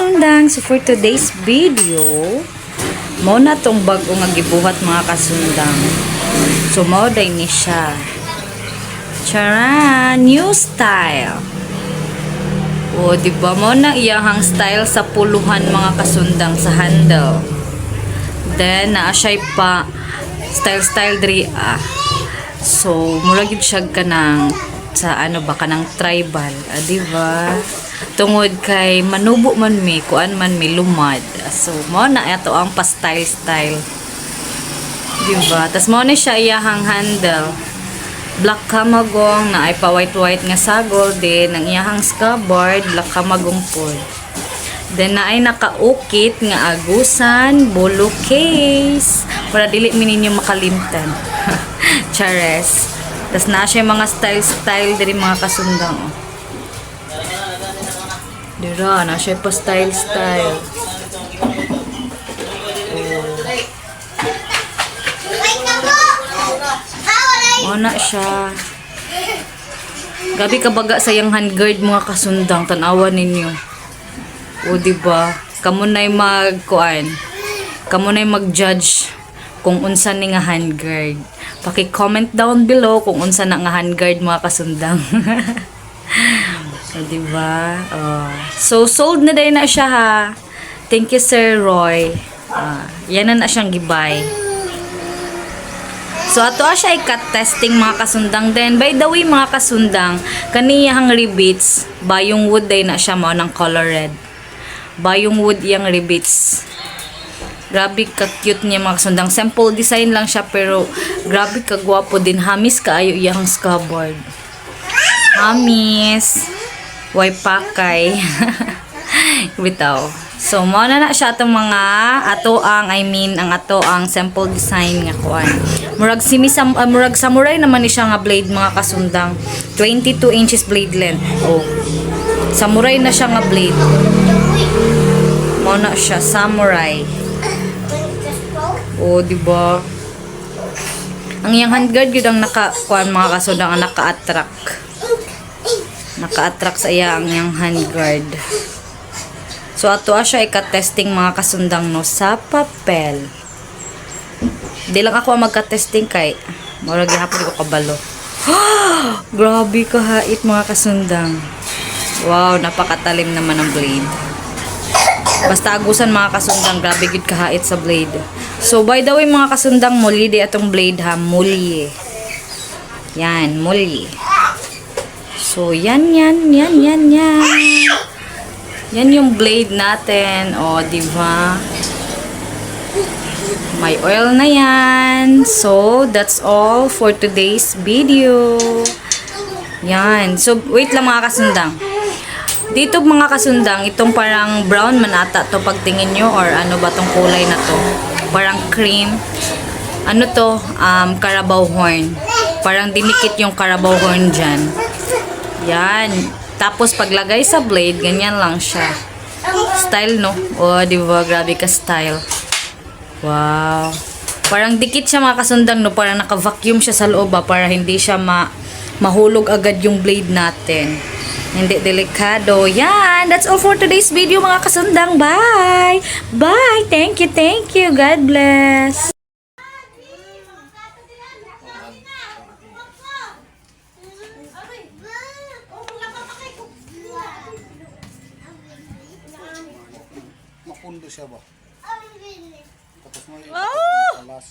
kasundang, so for today's video, mo na tong bago nga gibuhat mga kasundang. So mo day ni siya. Charan! New style! O, di ba mo na iyahang style sa puluhan mga kasundang sa handle. Then, naa siya pa style-style diri ah. So, mura gid siya ka ng sa ano ba kanang tribal, ah, di ba? Tungod kay manubo man mi, kuan man mi lumad. So, mo na ato ang pa-style-style. Di ba? Tas mo ni siya iyahang handle black kamagong na ay pa white white nga sagol din ang iyahang scabbard black kamagong pod then na ay nakaukit nga agusan bolo case para dili mi ninyo makalimtan chares tas na siya mga style style diri mga kasundang oh. Dira na siya pa style style oh na siya Gabi kabaga sa yung handguard mga kasundang tanawa ninyo. O di ba? Kamo nay magkuan. Kamo nay mag-judge kung unsa ni nga handguard. Paki-comment down below kung unsa na nga handguard mga kasundang. o di ba? Oh. So sold na day na siya ha. Thank you Sir Roy. Ah, yan na na siyang gibay. So ato siya ay cut testing mga kasundang then by the way mga kasundang kaniyang ribits bayong wood day na siya mo ng color red. Bayong wood yang ribits. Grabe ka cute niya mga kasundang. Simple design lang siya pero grabe ka gwapo din. Hamis kaayo iyang scabbard. Hamis. Way pakay. Bitaw. So, mo na na siya itong mga ato ang, I mean, ang ato ang simple design nga kuan. Murag simi sam, uh, murag samurai naman ni siya nga blade mga kasundang. 22 inches blade length. Oh. Samurai na siya nga blade. Mo na siya samurai. Oh, di ba? Ang iyang handguard gyud ang naka kuan mga kasundang ang naka-attract. Naka-attract sa iya ang iyang handguard. So ato siya ika-testing mga kasundang no sa papel. Di lang ako ang magka-testing kay murag gihapon ko kabalo. Grabe ka hait mga kasundang. Wow, napakatalim naman ng blade. Basta agusan mga kasundang, grabe gid kahait sa blade. So by the way mga kasundang, muli di atong blade ha, muli. Yan, muli. So yan yan, yan yan yan. Yan yung blade natin. O, di ba? May oil na yan. So, that's all for today's video. Yan. So, wait lang mga kasundang. Dito mga kasundang, itong parang brown man ata to pagtingin nyo or ano ba tong kulay na to. Parang cream. Ano to? Um, Carabao horn. Parang dinikit yung Carabao horn dyan. Yan. Tapos paglagay sa blade, ganyan lang siya. Style, no? Oh, di ba? Grabe ka style. Wow. Parang dikit siya mga kasundang, no? Parang naka-vacuum siya sa loob, ba? Para hindi siya ma mahulog agad yung blade natin. Hindi delikado. Yan. That's all for today's video, mga kasundang. Bye! Bye! Thank you, thank you. God bless. Mapundo siya ba? Tapos may Oh! alas.